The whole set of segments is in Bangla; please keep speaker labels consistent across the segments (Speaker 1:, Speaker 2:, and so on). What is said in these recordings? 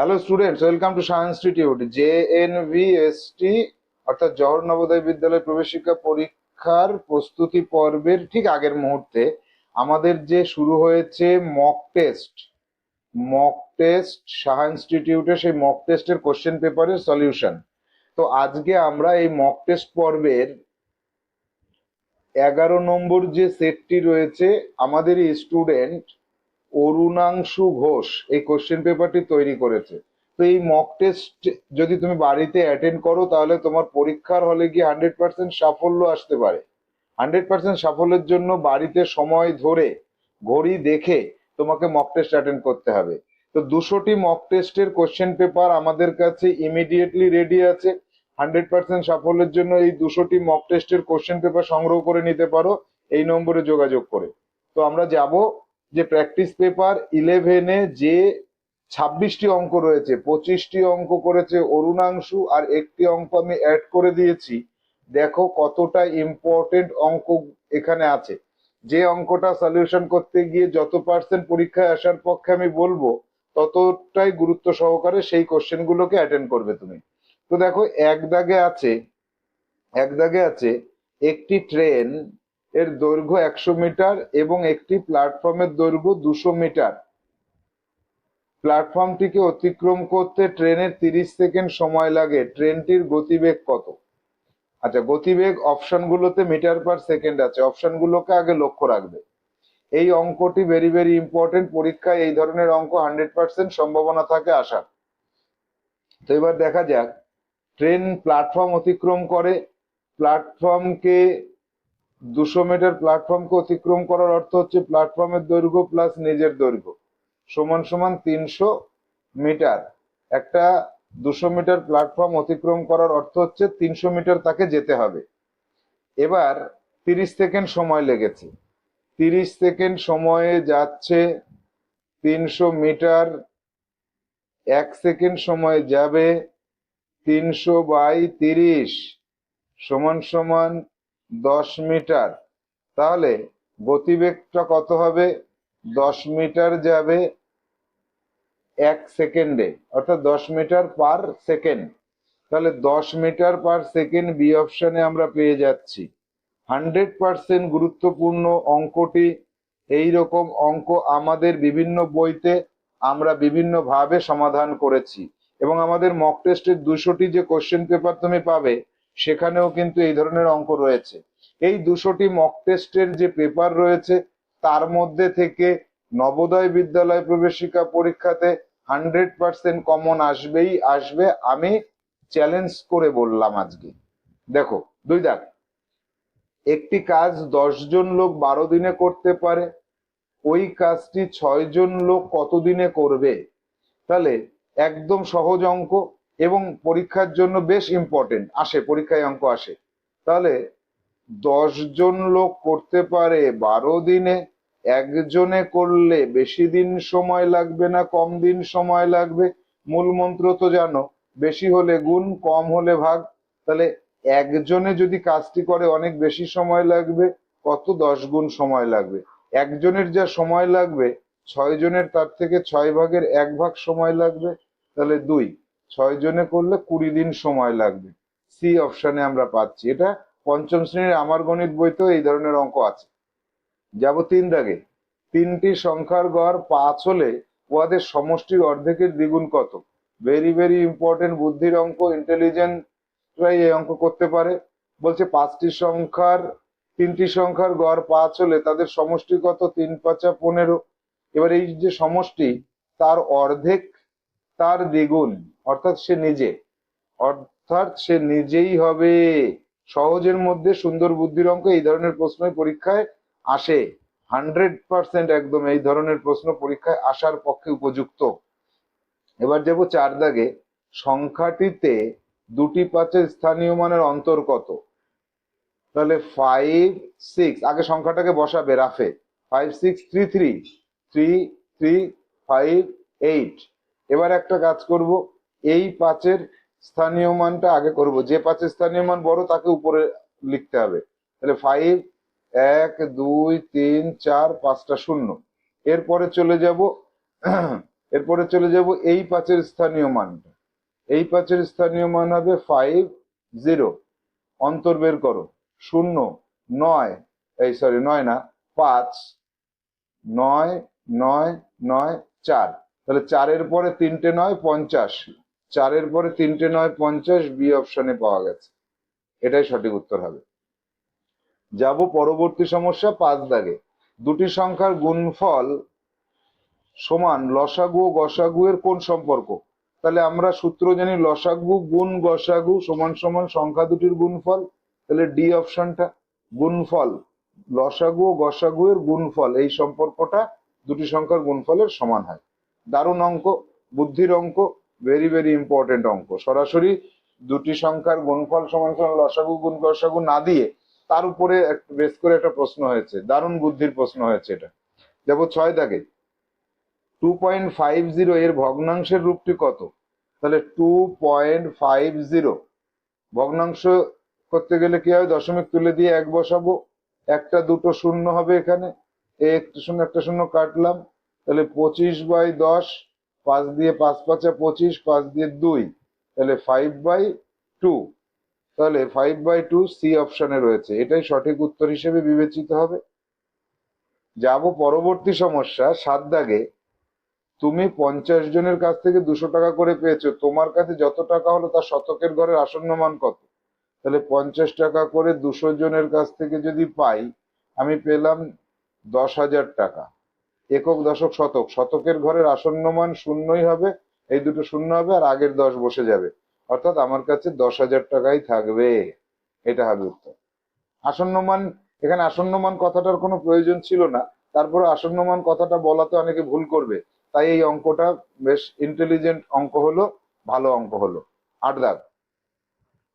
Speaker 1: Hello students welcome to science institute J N V S T অর্থাৎ জওহর নবোদয় বিদ্যালয় প্রবেশিকা পরীক্ষার প্রস্তুতি পর্বের ঠিক আগের মুহূর্তে আমাদের যে শুরু হয়েছে mock test mock test Saha ইনস্টিটিউটে সেই মক টেস্টের কোশ্চেন পেপারের সলিউশন তো আজকে আমরা এই মক টেস্ট পর্বের এগারো নম্বর যে সেটটি রয়েছে, আমাদের স্টুডেন্ট অরুণাংশু ঘোষ এই কোশ্চেন পেপারটি তৈরি করেছে। তো এই মক টেস্ট যদি তুমি বাড়িতে অ্যাটেন্ড করো, তাহলে তোমার পরীক্ষার হলে গিয়ে হান্ড্রেড পার্সেন্ট সাফল্য আসতে পারে। হান্ড্রেড পার্সেন্ট সাফল্যের জন্য বাড়িতে সময় ধরে, ঘড়ি দেখে তোমাকে মক টেস্ট অ্যাটেন্ড করতে হবে। তো দুশোটি মক টেস্টের কোশ্চেন পেপার আমাদের কাছে ইমিডিয়েটলি রেডি আছে। হান্ড্রেড পার্সেন্ট সাফল্যের জন্য এই দুশোটি মক টেস্টের কোশ্চেন পেপার সংগ্রহ করে নিতে পারো। এই নম্বরে যোগাযোগ করে। তো আমরা যাব যে প্র্যাকটিস পেপার ইলেভেনে যে ছাব্বিশটি অঙ্ক রয়েছে, পঁচিশটি অঙ্ক করেছে অরুণাংশু আর একটি অঙ্ক আমি অ্যাড করে দিয়েছি, দেখো কতটা ইম্পর্টেন্ট অঙ্ক এখানে আছে। যে অঙ্কটা সলিউশন করতে গিয়ে যত পার্সেন্ট পরীক্ষায় আসার পক্ষে আমি বলব, ততটাই গুরুত্ব সহকারে সেই কোশ্চেন গুলোকে অ্যাটেন্ড করবে তুমি। তো দেখো, এক দাগে আছে, এক দাগে আছে, একটি ট্রেন এর দৈর্ঘ্য একশো মিটার এবং একটি প্ল্যাটফর্মের দৈর্ঘ্য দুশো মিটার। প্ল্যাটফর্মটিকে অতিক্রম করতে ট্রেনের তিরিশ সেকেন্ড সময় লাগে। ট্রেনটির গতিবেগ কত? আচ্ছা গতিবেগ অপশনগুলোতে মিটার পার সেকেন্ড আছে। অপশনগুলোকে আগে লক্ষ্য রাখবে। এই অঙ্কটি ভেরি ভেরি ইম্পর্টেন্ট। পরীক্ষায় এই ধরনের অঙ্ক হান্ড্রেড পার্সেন্ট সম্ভাবনা থাকে আসার। তো এবার দেখা যাক। ট্রেন প্ল্যাটফর্ম অতিক্রম করে। প্ল্যাটফর্মকে দুশো মিটার প্ল্যাটফর্মকে অতিক্রম করার অর্থ হচ্ছে প্ল্যাটফর্মের দৈর্ঘ্য প্লাস নিজের দৈর্ঘ্য। সমান সমান তিনশো মিটার একটা দুশো মিটার প্ল্যাটফর্ম অতিক্রম করার অর্থ হচ্ছে তিনশো মিটার তাকে যেতে হবে। এবার তিরিশ সেকেন্ড সময় লেগেছে। তিরিশ সেকেন্ড সময়ে যাচ্ছে তিনশো মিটার এক সেকেন্ড সময়ে যাবে তিনশো বাই তিরিশ। সমান সমান দশ মিটার। তাহলে গতিবেগটা কত হবে? দশ মিটার যাবে এক সেকেন্ডে, অর্থাৎ দশ মিটার পার সেকেন্ড। তাহলে দশ মিটার পার সেকেন্ড বি অপশনে আমরা পেয়ে যাচ্ছি। হান্ড্রেড পার্সেন্ট গুরুত্বপূর্ণ অঙ্কটি এই রকম অঙ্ক আমাদের বিভিন্ন বইতে আমরা বিভিন্ন ভাবে সমাধান করেছি। এবং আমাদের মক টেস্টের দুশোটি যে কোশ্চেন পেপার তুমি পাবে সেখানেও কিন্তু এই ধরনের অঙ্ক রয়েছে। এই দুশোটি মক টেস্টের যে পেপার রয়েছে, তার মধ্যে থেকে নবোদয় বিদ্যালয় প্রবেশিকা পরীক্ষাতে হান্ড্রেড পার্সেন্ট কমন আসবেই, আসবে। আমি চ্যালেঞ্জ করে বললাম আজকে। দেখো, দুই দেখ একটি কাজ জন লোক বারো দিনে করতে পারে, ওই কাজটি ছয় জন লোক কত দিনে করবে? তাহলে একদম সহজ অঙ্ক। এবং পরীক্ষার জন্য বেশ ইম্পর্টেন্ট আসে, পরীক্ষায় অঙ্ক আসে। তাহলে জন লোক করতে পারে বারো দিনে, একজনে করলে বেশি দিন সময় লাগবে না, কম দিন সময় লাগবে? মূল মন্ত্র তো জানো, বেশি হলে গুণ, কম হলে ভাগ। তাহলে একজনে যদি কাজটি করে অনেক বেশি সময় লাগবে, কত দশ গুণ সময় লাগবে? একজনের যা সময় লাগবে, ছয় জনের তার থেকে ছয় ভাগের এক ভাগ সময় লাগবে। তাহলে দুই। ছয় জনে করলে কুড়ি দিন সময় লাগবে। সি অপশনে আমরা পাচ্ছি। এটা পঞ্চম শ্রেণির আমার গণিত বইতেও এই ধরনের অঙ্ক আছে। যাব তিন দাগে। তিনটি সংখ্যার গড় পাঁচ হলে উহাদের সমষ্টির অর্ধেকের দ্বিগুণ কত? ভেরি ভেরি ইম্পর্টেন্ট বুদ্ধির অঙ্ক ইন্টেলিজেন্টরাই এই অঙ্ক করতে পারে। বলছে পাঁচটি সংখ্যার, তিনটি সংখ্যার গড় পাঁচ হলে তাদের সমষ্টি কত? তিন পাঁচা পনেরো। এবার এই যে সমষ্টি, তার অর্ধেক তার দ্বিগুণ, অর্থাৎ সে নিজে। অর্থাৎ সে নিজেই হবে। সহজের মধ্যে সুন্দর বুদ্ধির অঙ্ক এই ধরনের প্রশ্ন পরীক্ষায় আসে। হান্ড্রেড পার্সেন্ট একদম এই ধরনের প্রশ্ন পরীক্ষায় আসার পক্ষে উপযুক্ত। এবার যাব চার দাগে। সংখ্যাটিতে দুটি পাঁচের স্থানীয় মানের অন্তর কত? তাহলে ফাইভ সিক্স আগে সংখ্যাটাকে বসাবে রাফে। Five six three three three three five eight এবার একটা কাজ করব, এই পাঁচের স্থানীয় মানটা আগে করব। যে পাঁচের স্থানীয় মান বড়, তাকে উপরে লিখতে হবে। তাহলে ফাইভ এক, দুই, তিন, চার, পাঁচটা শূন্য। এরপরে চলে যাব, এরপরে চলে যাব এই পাঁচের স্থানীয় মানটা। এই পাঁচের স্থানীয় মান হবে ফাইভ জিরো অন্তর বের করো। শূন্য, নয়, এই সরি নয় না, পাঁচ, নয় নয় নয়, চার। তাহলে চারের পরে তিনটে নয়, পঞ্চাশ। চারের পরে তিনটে নয়, পঞ্চাশ, বি অপশনে পাওয়া গেছে। এটাই সঠিক উত্তর হবে। যাব পরবর্তী সমস্যা, পাঁচ দাগে। দুটি সংখ্যার গুণফল সমান লসাগু ও গসাগু এর কোন সম্পর্ক? তাহলে আমরা সূত্র জানি লসাগু, গুণ, গসাগু সমান সমান সংখ্যা দুটির গুণফল। তাহলে ডি অপশনটা, গুণফল লসাগু ও গসাগু এর গুণফল, এই সম্পর্কটা দুটি সংখ্যার গুণফলের সমান হয়। দারুণ অঙ্ক, বুদ্ধির অঙ্ক ভেরি ভেরি ইম্পর্টেন্ট অঙ্ক। সরাসরি দুটি সংখ্যার গুণফল সমান সমান লসাগু, গুণ গসাগু না দিয়ে তার উপরে বেশ করে একটা প্রশ্ন হয়েছে। দারুণ বুদ্ধির প্রশ্ন হয়েছে এটা। দেখো ছয় দাগে। টু পয়েন্ট ফাইভ জিরো এর ভগ্নাংশের রূপটি কত? তাহলে টু পয়েন্ট ফাইভ জিরো ভগ্নাংশ করতে গেলে কি হয়? দশমিক তুলে দিয়ে এক বসাবো। একটা দুটো শূন্য হবে এখানে। একটা শূন্য একটা শূন্য কাটলাম। তাহলে পঁচিশ বাই দশ, পাঁচ দিয়ে পাঁচ পাঁচা পঁচিশ, পাঁচ দিয়ে দুই, তাহলে ফাইভ বাই টু তাহলে ফাইভ বাই টু সি অপশনে রয়েছে। এটাই সঠিক উত্তর হিসেবে বিবেচিত হবে। যাব পরবর্তী সমস্যা, সাত দাগে। তুমি পঞ্চাশ জনের কাছ থেকে দুশো টাকা করে পেয়েছ। তোমার কাছে যত টাকা হলো তার শতকের ঘরের আসন্ন মান কত? তাহলে পঞ্চাশ টাকা করে দুশো জনের কাছ থেকে যদি পাই, আমি পেলাম দশ হাজার টাকা। একক দশক শতক। শতকের ঘরের আসন্ন মান শূন্যই হবে, এই দুটো শূন্য হবে আর আগের দশ বসে যাবে। অর্থাৎ আমার কাছে দশ হাজার টাকাই থাকবে। এটা হবে উত্তর। আসন্ন মান এখানে আসন্ন মান কথাটার কোনো প্রয়োজন ছিল না। তারপরে আসন্ন মান কথাটা বলাতে অনেকে ভুল করবে। তাই এই অঙ্কটা বেশ ইন্টেলিজেন্ট অঙ্ক হলো, ভালো অঙ্ক হলো। আট দাগ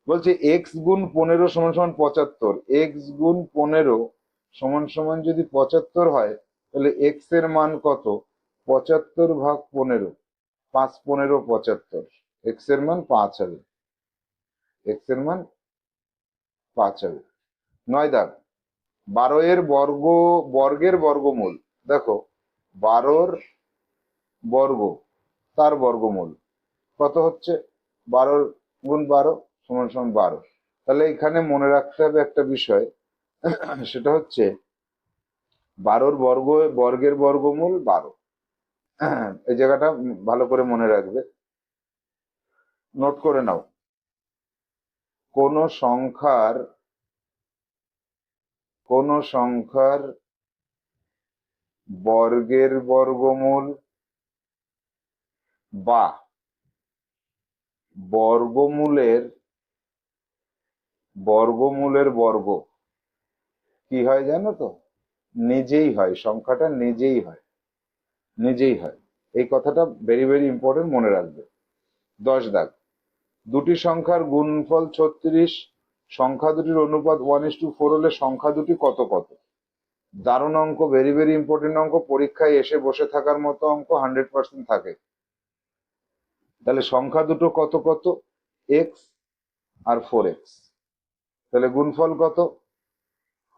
Speaker 1: বলছে এক্স গুণ পনেরো সমান সমান পঁচাত্তর। এক্স গুণ পনেরো সমান সমান যদি পঁচাত্তর হয় তাহলে এক্সের মান কত? পঁচাত্তর ভাগ পনেরো, পাঁচ পনেরো পঁচাত্তর। এক্সের মান পাঁচ হবে। এক্সের মান পাঁচ হবে। নয় দাগ, বারো এর বর্গ, বর্গের বর্গমূল। দেখো, বারোর বর্গ, তার বর্গমূল। কত হচ্ছে? বারোর গুণ বারো সমান সমান বারো। তাহলে এখানে মনে রাখতে হবে একটা বিষয়, সেটা হচ্ছে বারোর বর্গ, বর্গের বর্গমূল বারো। এই জায়গাটা ভালো করে মনে রাখবে। নোট করে নাও। কোন সংখ্যার কোন সংখ্যার বর্গের বর্গমূল বা বর্গমূলের বর্গমূলের বর্গ কি হয় জানো তো? নিজেই হয়, সংখ্যাটা নিজেই হয় নিজেই হয়। এই কথাটা ভেরি ভেরি ইম্পর্টেন্ট মনে রাখবে। দশ দাগ। দুটি সংখ্যার গুণফল ছত্রিশ, সংখ্যা দুটির অনুপাত ওয়ান ইস টু ফোর হলে সংখ্যা দুটি কত কত? দারুণ অঙ্ক ভেরি ভেরি ইম্পর্টেন্ট অঙ্ক, পরীক্ষায় এসে বসে থাকার মতো অঙ্ক হান্ড্রেড পার্সেন্ট থাকে। তাহলে সংখ্যা দুটো কত কত? এক্স আর ফোর এক্স তাহলে গুণফল কত?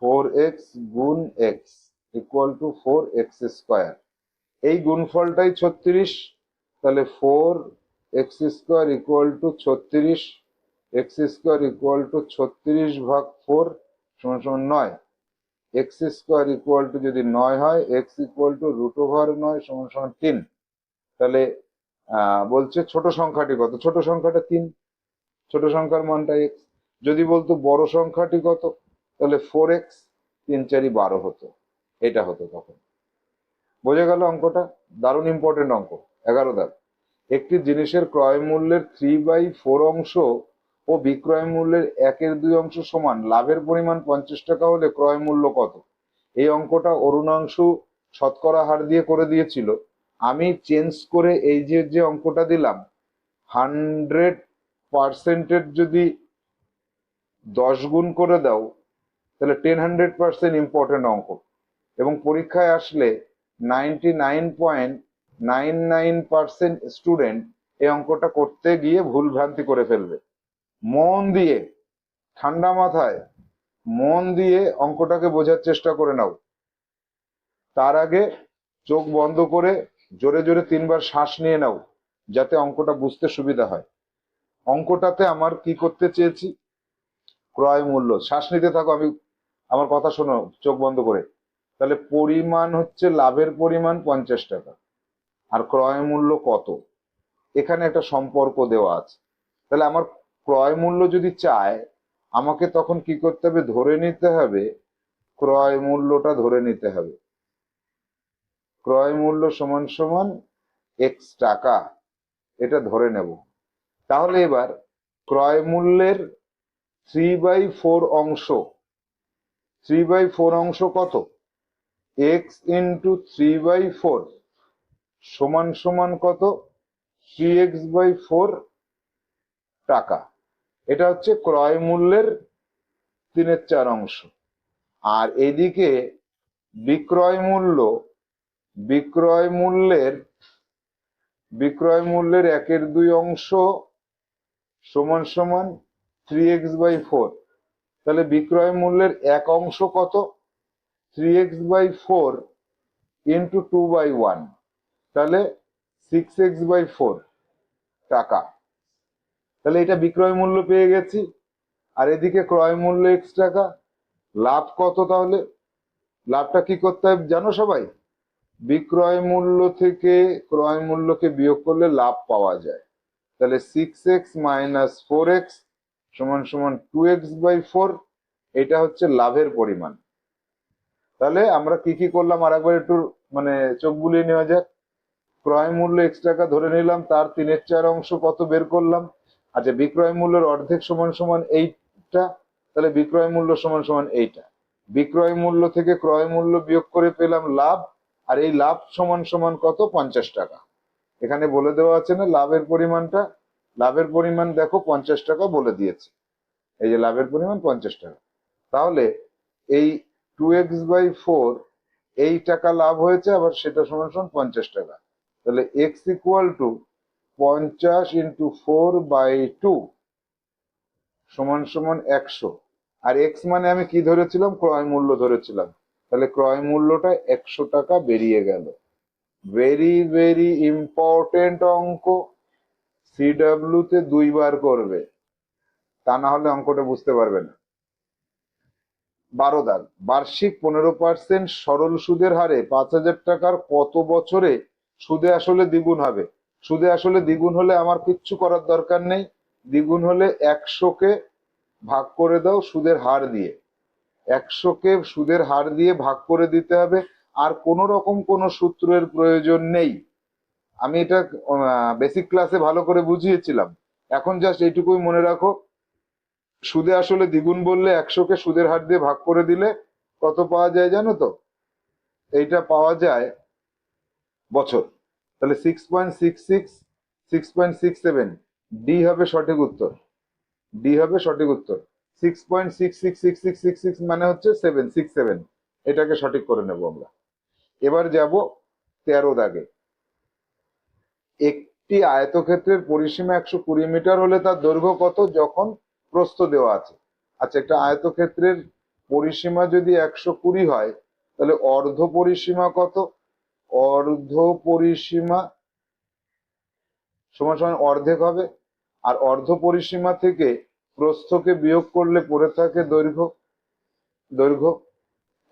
Speaker 1: ফোর এক্স গুণ x equal to four x square এই গুণফলটাই ছত্রিশ, তাহলে four x square equal to ছত্রিশ, এক্স স্কোয়ার ইকুয়াল টু ছত্রিশ ভাগ ফোর সমান সমান নয়। এক্স স্কোয়ার ইকুয়াল টু যদি নয় হয়, x equal to root over নয় সমান সমান তিন। তাহলে বলছে ছোট সংখ্যাটি কত? ছোট সংখ্যাটা তিন। ছোট সংখ্যার মানটা এক্স। যদি বলতো বড় সংখ্যাটি কত? তাহলে ফোর এক্স তিন চারি বারো হতো। এটা হতো তখন। বোঝা গেল অঙ্কটা? দারুণ ইম্পর্টেন্ট অঙ্ক। এগারো দাগ একটি জিনিসের ক্রয় মূল্যের থ্রি বাই ফোর অংশ ও বিক্রয় মূল্যের একের দুই অংশ সমান, লাভের পরিমাণ পঞ্চাশ টাকা হলে ক্রয় মূল্য কত? এই অঙ্কটা অরুণাংশু শতকরা হার দিয়ে করে দিয়েছিল। আমি চেঞ্জ করে এই যে যে অঙ্কটা দিলাম হান্ড্রেড পার্সেন্টের যদি দশ গুণ করে দাও তাহলে টেন হান্ড্রেড পার্সেন্ট ইম্পর্টেন্ট অঙ্ক। এবং পরীক্ষায় আসলে ninety nine point nine nine percent student এই অঙ্কটা করতে গিয়ে ভুল ভ্রান্তি করে ফেলবে। মন দিয়ে, ঠান্ডা মাথায়, মন দিয়ে অঙ্কটাকে বোঝার চেষ্টা করে নাও। তার আগে চোখ বন্ধ করে জোরে জোরে তিনবার শ্বাস নিয়ে নাও, যাতে অঙ্কটা বুঝতে সুবিধা হয়। অঙ্কটাতে আমার কি করতে চেয়েছি? ক্রয় মূল্য শ্বাস নিতে থাকো, আমি আমার কথা শোনো, চোখ বন্ধ করে। তাহলে পরিমাণ হচ্ছে লাভের পরিমাণ পঞ্চাশ টাকা। আর ক্রয় মূল্য কত? এখানে একটা সম্পর্ক দেওয়া আছে। তাহলে আমার ক্রয় মূল্য যদি চায়, আমাকে তখন কি করতে হবে? ধরে নিতে হবে, ক্রয় মূল্যটা ধরে নিতে হবে। ক্রয় মূল্য সমান সমান এক্স টাকা, এটা ধরে নেব। তাহলে এবার ক্রয় মূল্যের থ্রি বাই ফোর অংশ থ্রি বাই ফোর অংশ কত? X into three by four সমান সমান কত? থ্রি এক্স বাই ফোর টাকা। এটা হচ্ছে ক্রয় মূল্যের তিনের চার অংশ। আর এদিকে বিক্রয় মূল্য, বিক্রয় মূল্যের বিক্রয় মূল্যের একের দুই অংশ সমান সমান থ্রি এক্স বাই ফোর। তাহলে বিক্রয় মূল্যের এক অংশ কত? Three x by four into two by one তাহলে সিক্স এক্স বাই ফোর টাকা। তাহলে এটা বিক্রয় মূল্য পেয়ে গেছি। আর এদিকে ক্রয় মূল্য এক্স টাকা। লাভ কত তাহলে? লাভটা কি করতে হবে জানো সবাই? বিক্রয় মূল্য থেকে ক্রয় মূল্যকে বিয়োগ করলে লাভ পাওয়া যায়। তাহলে six x minus four x সমান সমান টু এক্স বাই ফোর এটা হচ্ছে লাভের পরিমাণ। তাহলে আমরা কি কি করলাম? আর একবার একটু মানে চোখ বুলিয়ে নেওয়া যাক। ক্রয় মূল্য এক্স টাকা ধরে নিলাম, তার তিনের চার অংশ কত বের করলাম? আচ্ছা বিক্রয় মূল্যের অর্ধেক সমান সমান এইটা তাহলে বিক্রয় মূল্য সমান সমান এইটা। বিক্রয় মূল্য থেকে ক্রয় মূল্য বিয়োগ করে পেলাম লাভ, আর এই লাভ সমান সমান কত? পঞ্চাশ টাকা। এখানে বলে দেওয়া আছে না, লাভের পরিমাণটা লাভের পরিমাণ দেখো পঞ্চাশ টাকা বলে দিয়েছে। এই যে লাভের পরিমাণ পঞ্চাশ টাকা। তাহলে এই টু এক্স বাই ফোর এই টাকা লাভ হয়েছে, আবার সেটা সমান সমান পঞ্চাশ টাকা। তাহলে এক্স ইকুয়াল টু পঞ্চাশ ইন্টু ফোর বাই টু সমান সমান একশো। আর এক্স মানে আমি কি ধরেছিলাম? ক্রয় মূল্য ধরেছিলাম। তাহলে ক্রয় মূল্যটা একশো টাকা বেরিয়ে গেল। ভেরি ভেরি ইম্পর্টেন্ট অঙ্ক। সিডাব্লিউ তে দুইবার করবে। তা না হলে অঙ্কটা বুঝতে পারবে না। বারো দাগ। বার্ষিক পনেরো পার্সেন্ট সরল সুদের হারে পাঁচ হাজার টাকার কত বছরে সুদে আসলে দ্বিগুণ হবে? সুদে আসলে দ্বিগুণ হলে আমার কিচ্ছু করার দরকার নেই। দ্বিগুণ হলে একশোকে ভাগ করে দাও সুদের হার দিয়ে। একশোকে সুদের হার দিয়ে ভাগ করে দিতে হবে। আর কোনো রকম কোনো সূত্রের প্রয়োজন নেই। আমি এটা বেসিক ক্লাসে ভালো করে বুঝিয়েছিলাম। এখন জাস্ট এইটুকুই মনে রাখো। সুদে আসলে দ্বিগুণ বললে একশোকে সুদের হার দিয়ে ভাগ করে দিলে কত পাওয়া যায় জানো তো? এইটা পাওয়া যায় বছর। তাহলে six point six six six point six seven D হবে সঠিক উত্তর। ডি হবে সঠিক উত্তর। Six point six six six six six six মানে হচ্ছে সেভেন সিক্স সেভেন এটাকে সঠিক করে নেব আমরা। এবার যাব তেরো দাগে। একটি আয়তক্ষেত্রের পরিসীমা একশো কুড়ি মিটার হলে তার দৈর্ঘ্য কত যখন প্রস্থ দেওয়া আছে? আচ্ছা একটা আয়তক্ষেত্রের পরিসীমা যদি একশো কুড়ি হয়, তাহলে অর্ধ পরিসীমা কত? অর্ধ পরিসীমা সমান সমান অর্ধেক হবে। আর অর্ধ পরিসীমা থেকে প্রস্থকে বিয়োগ করলে পড়ে থাকে দৈর্ঘ্য। দৈর্ঘ্য,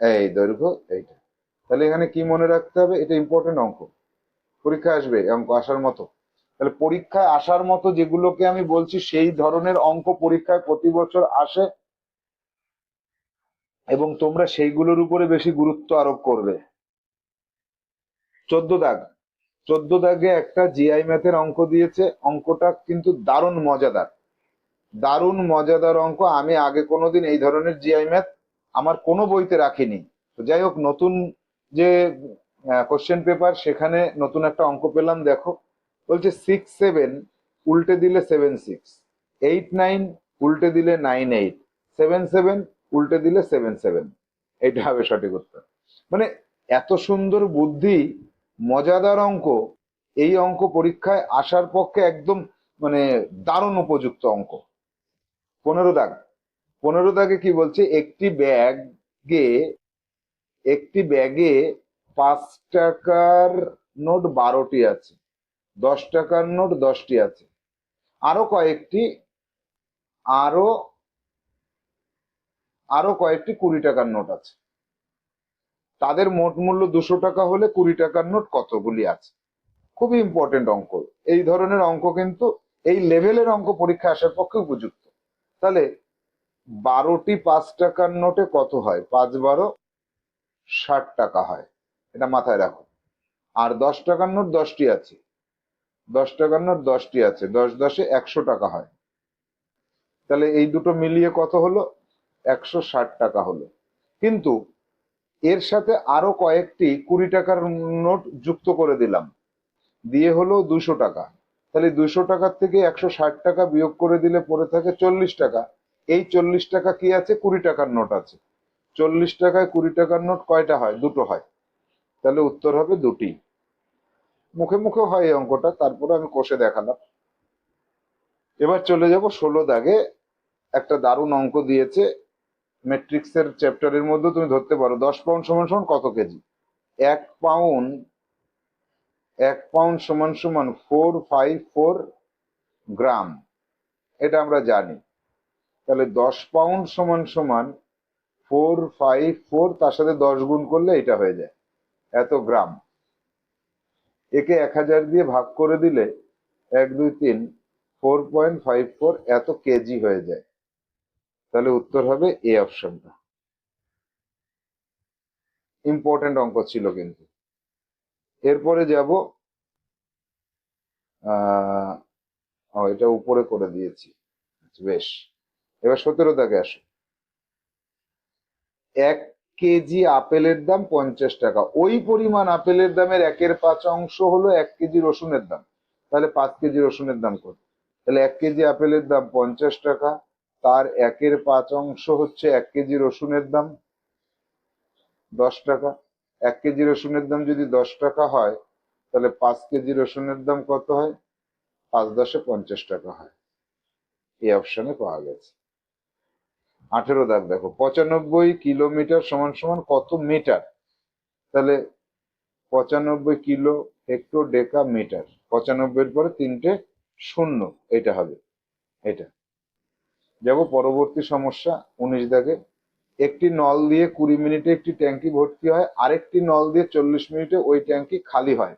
Speaker 1: এই দৈর্ঘ্য, এইটা। তাহলে এখানে কি মনে রাখতে হবে? এটা ইম্পর্টেন্ট অঙ্ক। পরীক্ষায় আসবে অঙ্ক আসার মতো। তাহলে পরীক্ষায় আসার মতো যেগুলোকে আমি বলছি, সেই ধরনের অঙ্ক পরীক্ষায় প্রতি বছর আসে এবং তোমরা সেইগুলোর উপরে বেশি গুরুত্ব আরোপ করবে। চোদ্দ দাগ। চোদ্দ দাগে একটা জিআই ম্যাথের অঙ্ক দিয়েছে। অঙ্কটা কিন্তু দারুণ মজাদার। দারুণ মজাদার অঙ্ক। আমি আগে কোনোদিন এই ধরনের জিআই ম্যাথ আমার কোনো বইতে রাখিনি। যাই হোক, নতুন যে কোশ্চেন পেপার সেখানে নতুন একটা অঙ্ক পেলাম, দেখো। বলছে সিক্স সেভেন উল্টে দিলে সেভেন সিক্স এইট নাইন উল্টে দিলে নাইন এইট সেভেন সেভেন উল্টে দিলে সেভেন সেভেন এটা হবে সঠিক উত্তর। মানে এত সুন্দর বুদ্ধি, মজাদার অঙ্ক, এই অঙ্ক পরীক্ষায় আসার পক্ষে একদম মানে দারুণ উপযুক্ত অঙ্ক। পনেরো দাগ। পনেরো দাগে কি বলছে, একটি ব্যাগে একটি ব্যাগে পাঁচ টাকার নোট বারোটি আছে, দশ টাকার নোট দশটি আছে। আরও কয়েকটি, আরও আরও কয়েকটি কুড়ি টাকার নোট আছে। তাদের মোট মূল্য দুশো টাকা হলে কুড়ি টাকার নোট কতগুলি আছে? খুবই ইম্পর্টেন্ট অঙ্ক। এই ধরনের অঙ্ক কিন্তু এই লেভেলের অঙ্ক পরীক্ষা আসার পক্ষে উপযুক্ত। তাহলে বারোটি পাঁচ টাকার নোটে কত হয়? পাঁচ বারো, ষাট টাকা হয়। এটা মাথায় রাখো। আর দশ টাকার নোট দশটি আছে। দশ টাকার নোট দশটি আছে। দশ দশে একশো টাকা হয়। তাহলে এই দুটো মিলিয়ে কত হলো? একশো ষাট টাকা হলো। কিন্তু এর সাথে আরও কয়েকটি কুড়ি টাকার নোট যুক্ত করে দিলাম। দিয়ে হলো দুশো টাকা। তাহলে দুশো টাকার থেকে একশো ষাট টাকা বিয়োগ করে দিলে পড়ে থাকে চল্লিশ টাকা। এই চল্লিশ টাকা কি আছে? কুড়ি টাকার নোট আছে। চল্লিশ টাকায় কুড়ি টাকার নোট কয়টা হয়? দুটো হয়। তাহলে উত্তর হবে দুটি। মুখে মুখে হয় এই অঙ্কটা, তারপরে আমি কষে দেখালাম। এবার চলে যাব ষোলো দাগে। একটা দারুণ অঙ্ক দিয়েছে। ম্যাট্রিক্স এর চ্যাপ্টারের মধ্যে তুমি ধরতে পারো, দশ পাউন্ড সমান সমান কত কেজি? এক পাউন্ড এক পাউন্ড সমান সমান ফোর, ফাইভ, ফোর গ্রাম। এটা আমরা জানি। তাহলে দশ পাউন্ড সমান সমান ফোর, ফাইভ, ফোর, তার সাথে দশ গুণ করলে এটা হয়ে যায়। এত গ্রাম। একে এক হাজার দিয়ে ভাগ করে দিলে এক, দুই, তিন ফোর পয়েন্ট ফাইভ ফোর এত কেজি হয়ে যায়। তাহলে উত্তর হবে এ অপশনটা। ইম্পর্টেন্ট অঙ্ক ছিল কিন্তু। এরপরে যাব এটা উপরে করে দিয়েছি। বেশ। এবার সতেরো দাগে আসো। এক কেজি আপেলের দাম পঞ্চাশ টাকা। ওই পরিমাণ আপেলের দামের একের পাঁচ অংশ হলো এক কেজি রসুনের দাম। তাহলে পাঁচ কেজি রসুনের দাম কত? তাহলে এক কেজি আপেলের দাম পঞ্চাশ টাকা, তার একের পাঁচ অংশ হচ্ছে এক কেজি রসুনের দাম দশ টাকা। এক কেজি রসুনের দাম যদি দশ টাকা হয়, তাহলে পাঁচ কেজি রসুনের দাম কত হয়? পাঁচ দশে পঞ্চাশ টাকা হয়। এই অপশনে পাওয়া গেছে। আঠেরো দাগ, দেখো, পঁচানব্বই কিলোমিটার সমান সমান কত মিটার তাহলে পঁচানব্বই কিলো হেক্টর ডেকা মিটার পঁচানব্বইয়ের পরে তিনটে শূন্য, এটা হবে, এটা। যাব পরবর্তী সমস্যা, উনিশ দাগে। একটি নল দিয়ে কুড়ি মিনিটে একটি ট্যাঙ্কি ভর্তি হয়, আরেকটি নল দিয়ে চল্লিশ মিনিটে ওই ট্যাঙ্কি খালি হয়।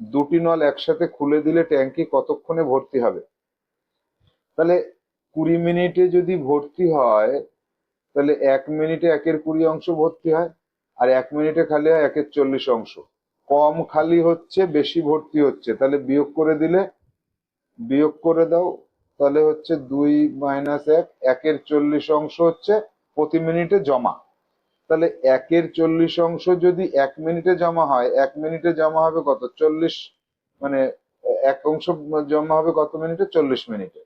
Speaker 1: দুটি নল একসাথে খুলে দিলে ট্যাঙ্কি কতক্ষণে ভর্তি হবে? তাহলে কুড়ি মিনিটে যদি ভর্তি হয়, তাহলে এক মিনিটে একের কুড়ি অংশ ভর্তি হয়, আর এক মিনিটে খালি হয় একের চল্লিশ অংশ। কম খালি হচ্ছে, বেশি ভর্তি হচ্ছে। তাহলে বিয়োগ করে দিলে, বিয়োগ করে দাও, তাহলে হচ্ছে দুই মাইনাস এক, একের চল্লিশ অংশ হচ্ছে প্রতি মিনিটে জমা। তাহলে একের চল্লিশ অংশ যদি এক মিনিটে জমা হয়, এক মিনিটে জমা হবে কত? চল্লিশ মানে এক অংশ জমা হবে কত মিনিটে? চল্লিশ মিনিটে।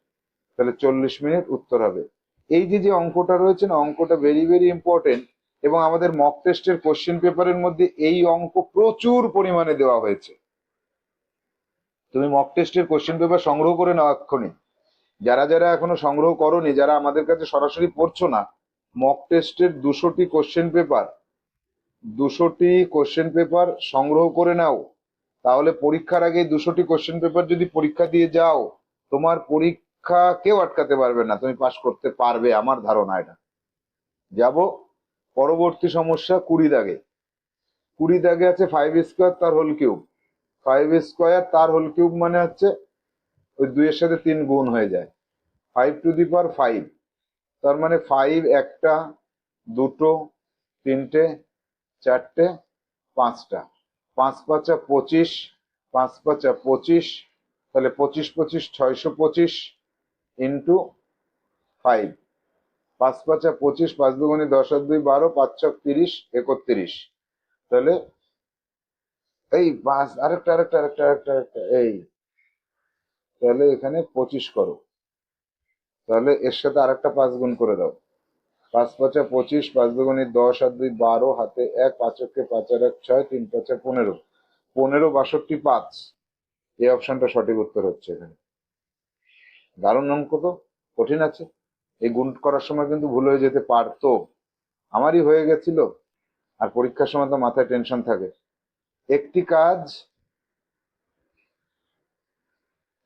Speaker 1: তাহলে চল্লিশ মিনিট উত্তর হবে। এই যে যে অঙ্কটা রয়েছে না, অঙ্কটা ভেরি ভেরি ইম্পর্টেন্ট এবং আমাদের মক টেস্টের কোশ্চেন পেপারের মধ্যে এই অঙ্ক প্রচুর পরিমাণে দেওয়া হয়েছে। তুমি মক টেস্টের কোশ্চেন পেপার সংগ্রহ করে নাও এক্ষুনি। যারা যারা এখনও সংগ্রহ করনি, যারা আমাদের কাছে সরাসরি পড়ছো না মক টেস্টের দুশোটি কোশ্চেন পেপার দুশোটি কোশ্চেন পেপার সংগ্রহ করে নাও। তাহলে পরীক্ষার আগে দুশোটি কোশ্চেন পেপার যদি পরীক্ষা দিয়ে যাও, তোমার পরীক্ষা কেউ আটকাতে পারবে না, তুমি পাশ করতে পারবে, আমার ধারণা এটা। যাব, পরবর্তী সমস্যা কুড়ি দাগে। কুড়ি দাগে আছে ফাইভ স্কোয়ার তার হোল কিউব ফাইভ স্কোয়ার তার হোল কিউব মানে হচ্ছে ওই দুইয়ের সাথে তিন গুণ হয়ে যায়। Five to the power five তার মানে ফাইভ একটা, দুটো, তিনটে, চারটে, পাঁচটা। পাঁচ পাঁচা পঁচিশ, পাঁচ পাঁচা পঁচিশ, তাহলে পঁচিশ পঁচিশ, ছয়শো পঁচিশ। ইন্টু ফাইভ পাঁচ পাঁচা পঁচিশ, পাঁচ দুগুণে দশ আর দুই বারো, পাঁচ ছক তিরিশ, একত্রিশ। তাহলে এই পাঁচ আরেকটা আরেকটা আরেকটা আরেকটা আরেকটা, এই। তাহলে এখানে পঁচিশ করো। তাহলে এর সাথে আরেকটা পাঁচ গুণ করে দাও। পাঁচ পাঁচা পঁচিশ, পাঁচ দুগুণে দশ আর দুই বারো, হাতে এক পাঁচকে পাঁচ আর এক, ছয়, তিন পাঁচা পনেরো। পনেরো, বাষট্টি, পাঁচ। এই অপশনটা সঠিক উত্তর হচ্ছে এখানে। দারুণ অঙ্ক তো, কঠিন আছে। এই গুণ করার সময় কিন্তু ভুল হয়ে যেতে পারত। আমারই হয়ে গেছিল, আর পরীক্ষার সময় তো মাথায় টেনশন থাকে। একটি কাজ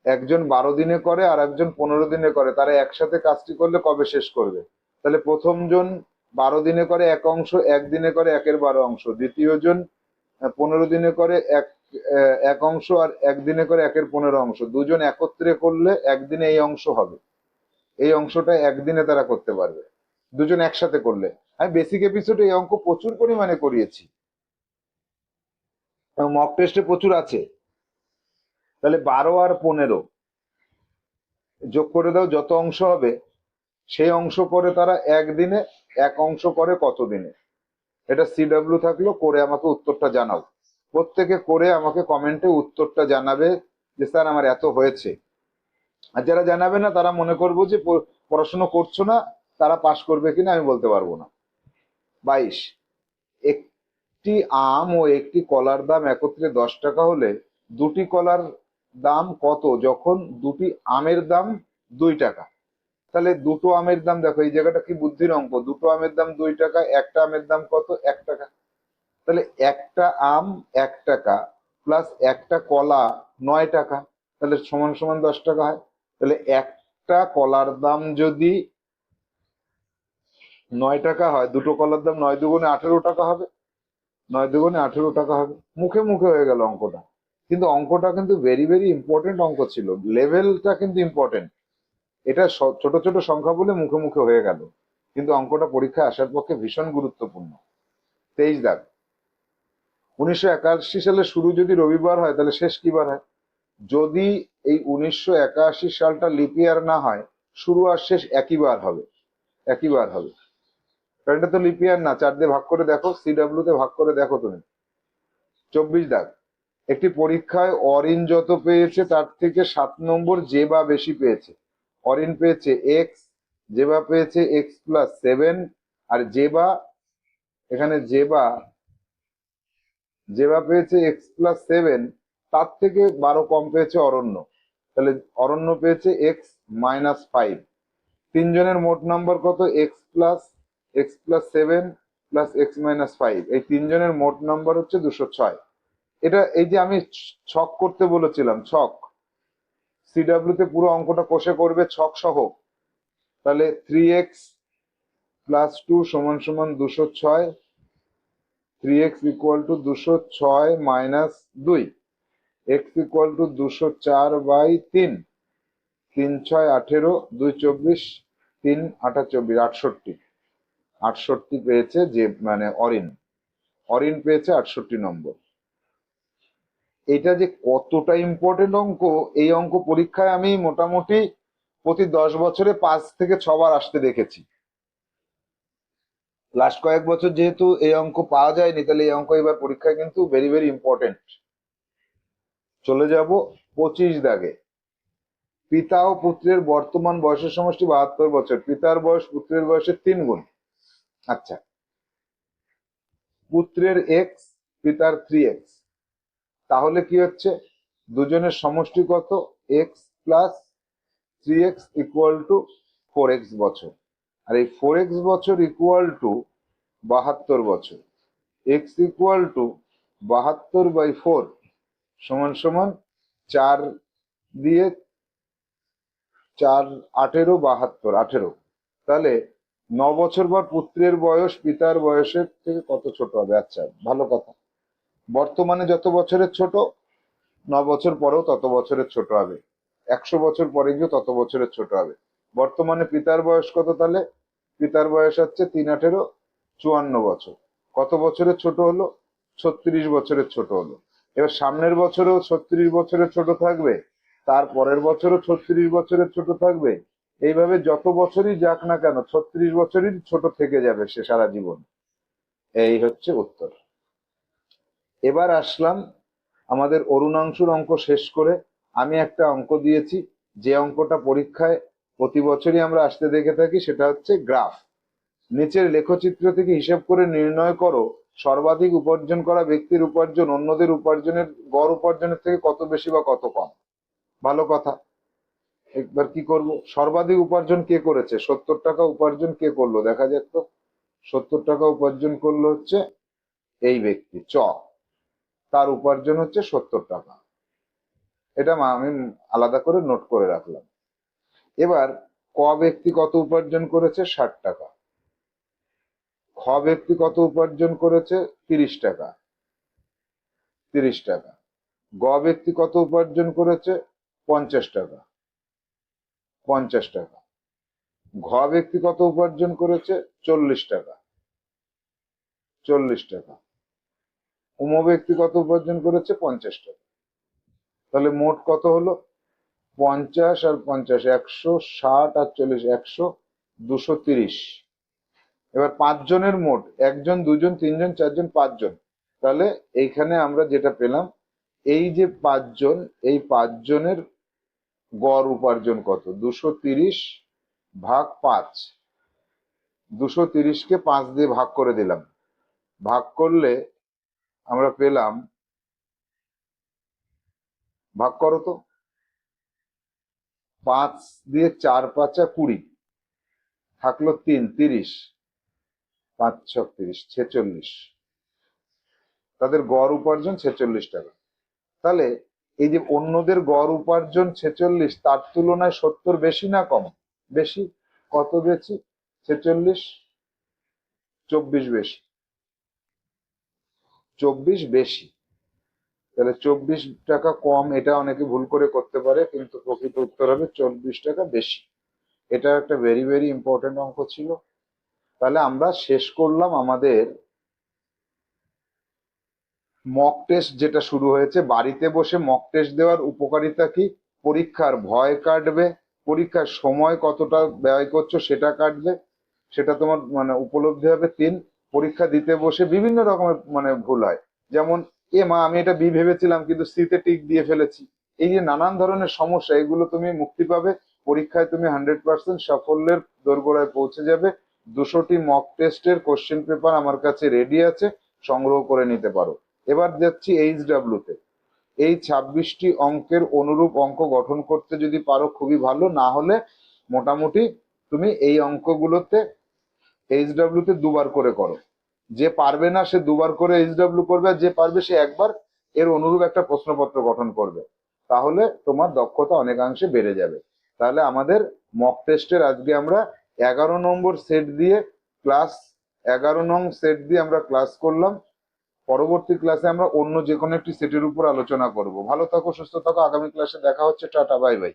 Speaker 1: একজন বারো দিনে করে আর একজন পনেরো দিনে করে, তারা একসাথে কাজটি করলে কবে শেষ করবে? তাহলে প্রথম জন বারো দিনে করে এক অংশ, একদিনে করে একের বারো অংশ। দ্বিতীয় জন পনেরো দিনে করে এক এক অংশ আর একদিনে করে একের পনেরো অংশ। দুজন একত্রে করলে একদিনে এই অংশ হবে। এই অংশটা একদিনে তারা করতে পারবে। দুজন একসাথে করলে। আমি বেসিক এপিসোডে এই অঙ্ক প্রচুর পরিমাণে করিয়েছি। মক টেস্টে প্রচুর আছে। তাহলে বারো আর পনেরো যোগ করে দাও, যত অংশ হবে, সেই অংশ করে তারা একদিনে এক অংশ করে কত দিনে এটা সিডব্লিউ থাকল, করে আমাকে উত্তরটা জানাও। প্রত্যেকে করে আমাকে কমেন্টে উত্তরটা জানাবে যে, স্যার, আমার এত হয়েছে। আর যারা জানাবে না, তারা মনে করব যে পড়াশুনো করছ না, তারা পাশ করবে কিনা আমি বলতে পারব না। বাইশ, একটি আম ও একটি কলার দাম একত্রে দশ টাকা হলে দুটি কলার দাম কত? যখন দুটি আমের দাম দুই টাকা। তাহলে দুটো আমের দাম, দেখো, এই জায়গাটা কি বুদ্ধির অঙ্ক? দুটো আমের দাম দুই টাকা, একটা আমের দাম কত? এক টাকা। তাহলে একটা আম এক টাকা প্লাস একটা কলা নয় টাকা, তাহলে সমান সমান দশ টাকা হয়। তাহলে একটা কলার দাম যদি নয় টাকা হয়, দুটো কলার দাম নয় দুগুণে আঠেরো টাকা হবে। নয় দুগুণে আঠেরো টাকা হবে। মুখে মুখে হয়ে গেল অঙ্কটা। কিন্তু অঙ্কটা কিন্তু ভেরি ভেরি ইম্পর্টেন্ট অঙ্ক ছিল। লেভেলটা কিন্তু ইম্পর্টেন্ট এটা ছোট ছোট সংখ্যা বলে মুখে মুখে হয়ে গেল। কিন্তু অঙ্কটা পরীক্ষায় আসার পক্ষে ভীষণ গুরুত্বপূর্ণ। তেইশ দাগ। উনিশশো একাশি সালে শুরু যদি রবিবার হয়, তাহলে শেষ কি বার হয়? যদি এই উনিশশো একাশি সালটা লিপিয়ার না হয়, শুরু আর শেষ একই বার হবে, একই বার হবে। কারণ এটা তো লিপিয়ার না, চার দিয়ে ভাগ করে দেখো সিডাব্লিউ তে ভাগ করে দেখো তুমি। চব্বিশ দাগ। একটি পরীক্ষায় অরিন যত পেয়েছে, তার থেকে সাত নম্বর যে বা বেশি পেয়েছে। অরিন পেয়েছে এক্স যে বা পেয়েছে এক্স প্লাস সেভেন আর যে বা, এখানে যে বা যে বা পেয়েছে এক্স প্লাস সেভেন তার থেকে বারো কম পেয়েছে অরণ্য। তাহলে অরণ্য পেয়েছে এক্স মাইনাস ফাইভ তিনজনের মোট নাম্বার কত? X plus x plus seven plus x minus five এই তিনজনের মোট নাম্বার হচ্ছে দুশো ছয়। এটা এই যে আমি ছক করতে বলেছিলাম, ছক। সিডাব্লিউ তে পুরো অঙ্কটা কষে করবে ছক সহ। তাহলে থ্রি এক্স প্লাস টু সমান সমান দুশো ছয়। থ্রি এক্স ইকুয়াল টু দুশো ছয় মাইনাস দুই এক্স ইকুয়াল টু দুশো চার বাই তিন তিন ছয় আঠেরো, দুই চব্বিশ, তিন আঠা চব্বিশ, আটষট্টি। আটষট্টি পেয়েছে যে মানে অরিন। অরিন পেয়েছে আটষট্টি নম্বর। এটা যে কতটা ইম্পর্টেন্ট অঙ্ক, এই অঙ্ক পরীক্ষায় আমি মোটামুটি প্রতি দশ বছরে পাঁচ থেকে ছবার আসতে দেখেছি। লাস্ট কয়েক বছর যেহেতু এই অঙ্ক পাওয়া যায়নি, তাহলে এই অঙ্ক এবার পরীক্ষায় কিন্তু ভেরি ভেরি ইম্পর্টেন্ট চলে যাব পঁচিশ দাগে। পিতা ও পুত্রের বর্তমান বয়সের সমষ্টি বাহাত্তর বছর। পিতার বয়স পুত্রের বয়সের তিন গুণ। আচ্ছা। পুত্রের এক্স পিতার থ্রি এক্স তাহলে কি হচ্ছে? দুজনের সমষ্টি কত? X plus three x equal to four x বছর। আর এই ফোর এক্স বছর ইকুয়াল টু বাহাত্তর বছর। এক্স ইকুয়াল টু বাহাত্তর বাই ফোর সমান সমান চার দিয়ে চার আঠেরো বাহাত্তর, আঠেরো। তাহলে ন বছর পর পুত্রের বয়স, পিতার বয়সের থেকে কত ছোট হবে? আচ্ছা ভালো কথা। বর্তমানে যত বছরের ছোট, ন বছর পরেও তত বছরের ছোট হবে। একশো বছর পরে গিয়ে তত বছরের ছোট হবে। বর্তমানে পিতার বয়স কত তাহলে? পিতার বয়স হচ্ছে তিন আঠেরো চুয়ান্ন বছর। কত বছরের ছোট হলো? ছত্রিশ বছরের ছোট হলো। এবার সামনের বছরেও ছত্রিশ বছরের ছোট থাকবে, তার পরের বছরও ছত্রিশ বছরের ছোট থাকবে। এইভাবে যত বছরই যাক না কেন, ছত্রিশ বছরই ছোট থেকে যাবে সে সারা জীবন। এই হচ্ছে উত্তর। এবার আসলাম আমাদের অরুণাংশুর অঙ্ক শেষ করে। আমি একটা অঙ্ক দিয়েছি, যে অঙ্কটা পরীক্ষায় প্রতি বছরই আমরা আসতে দেখে থাকি, সেটা হচ্ছে গ্রাফ। নিচের লেখচিত্র থেকে হিসাব করে নির্ণয় করো, সর্বাধিক উপার্জন করা ব্যক্তির উপার্জন অন্যদের উপার্জনের গড় উপার্জনের থেকে কত বেশি বা কত কম? ভালো কথা। একবার কি করব? সর্বাধিক উপার্জন কে করেছে? সত্তর টাকা উপার্জন কে করল? দেখা যাক তো। সত্তর টাকা উপার্জন করল হচ্ছে এই ব্যক্তি, চ। তার উপার্জন হচ্ছে সত্তর টাকা। এটা আমি আলাদা করে নোট করে রাখলাম। এবার ক ব্যক্তি কত উপার্জন করেছে? ষাট টাকা। খ ব্যক্তি কত উপার্জন করেছে? তিরিশ টাকা। তিরিশ টাকা। গ ব্যক্তি কত উপার্জন করেছে? পঞ্চাশ টাকা। পঞ্চাশ টাকা। ঘ ব্যক্তি কত উপার্জন করেছে? চল্লিশ টাকা। চল্লিশ টাকা। উম ব্যক্তি কত উপার্জন করেছে? পঞ্চাশ টাকা। তাহলে মোট কত হলো? পঞ্চাশ আর পঞ্চাশ, একশো ষাট আর চল্লিশ, একশো দুশো তিরিশ। এবার পাঁচজনের মোট, একজন, দুজন, তিনজন, চারজন, পাঁচজন। তাহলে এইখানে আমরা যেটা পেলাম, এই যে পাঁচজন, এই পাঁচজনের গড় উপার্জন কত? দুশো তিরিশ ভাগ পাঁচ। দুশো তিরিশকে পাঁচ দিয়ে ভাগ করে দিলাম। ভাগ করলে আমরা পেলাম, ভাগ করো তো। পাঁচ দিয়ে চার পাঁচা কুড়ি। থাকল তিন, তিরিশ। পাঁচ ছক তিরিশ, ছেচল্লিশ। তাদের গড় উপার্জন ছেচল্লিশ টাকা। তাহলে এই যে অন্যদের গড় উপার্জন ছেচল্লিশ, তার তুলনায় সত্তর বেশি না কম? বেশি? কত বেশি? ছেচল্লিশ? চব্বিশ বেশি। চব্বিশ বেশি। তাহলে চব্বিশ টাকা কম, এটা অনেকে ভুল করে করতে পারে, কিন্তু প্রকৃত উত্তর হবে চব্বিশ টাকা বেশি। এটা একটা ভেরি ভেরি ইম্পর্টেন্ট অঙ্ক ছিল। তাহলে আমরা শেষ করলাম আমাদের মক টেস্ট যেটা শুরু হয়েছে। বাড়িতে বসে মক টেস্ট দেওয়ার উপকারিতা কি? পরীক্ষার ভয় কাটবে। পরীক্ষার সময় কতটা ব্যয় করছ সেটা কাটবে। সেটা তোমার মানে উপলব্ধি হবে। তিন, পরীক্ষা দিতে বসে বিভিন্ন রকমের মানে ভুল হয়। যেমন এ মা, আমি এটা বি ভেবেছিলাম, কিন্তু সিতে টিক দিয়ে ফেলেছি। এই যে নানান ধরনের সমস্যা, এগুলো তুমি মুক্তি পাবে। পরীক্ষায় তুমি হান্ড্রেড পার্সেন্ট সাফল্যের দোরগোড়ায় পৌঁছে যাবে। দুশোটি মক টেস্টের কোশ্চেন পেপার আমার কাছে রেডি আছে, সংগ্রহ করে নিতে পারো। এবার যাচ্ছি এইচ তে। এই ছাব্বিশটি অঙ্কের অনুরূপ অঙ্ক গঠন করতে যদি পারো খুবই ভালো, না হলে মোটামুটি তুমি এই অঙ্কগুলোতে এইচ তে দুবার করে করো। যে পারবে না সে দুবার করে এইচ করবে, আর যে পারবে সে একবার এর অনুরূপ একটা প্রশ্নপত্র গঠন করবে। তাহলে তোমার দক্ষতা অনেকাংশে বেড়ে যাবে। তাহলে আমাদের মক টেস্টের আজকে আমরা এগারো নম্বর সেট দিয়ে ক্লাস এগারো নং সেট দিয়ে আমরা ক্লাস করলাম। পরবর্তী ক্লাসে আমরা অন্য যে কোনো একটি সেটের উপর আলোচনা করব। ভালো থাকো, সুস্থ থাকো, আগামী ক্লাসে দেখা হচ্ছে। Tata bye bye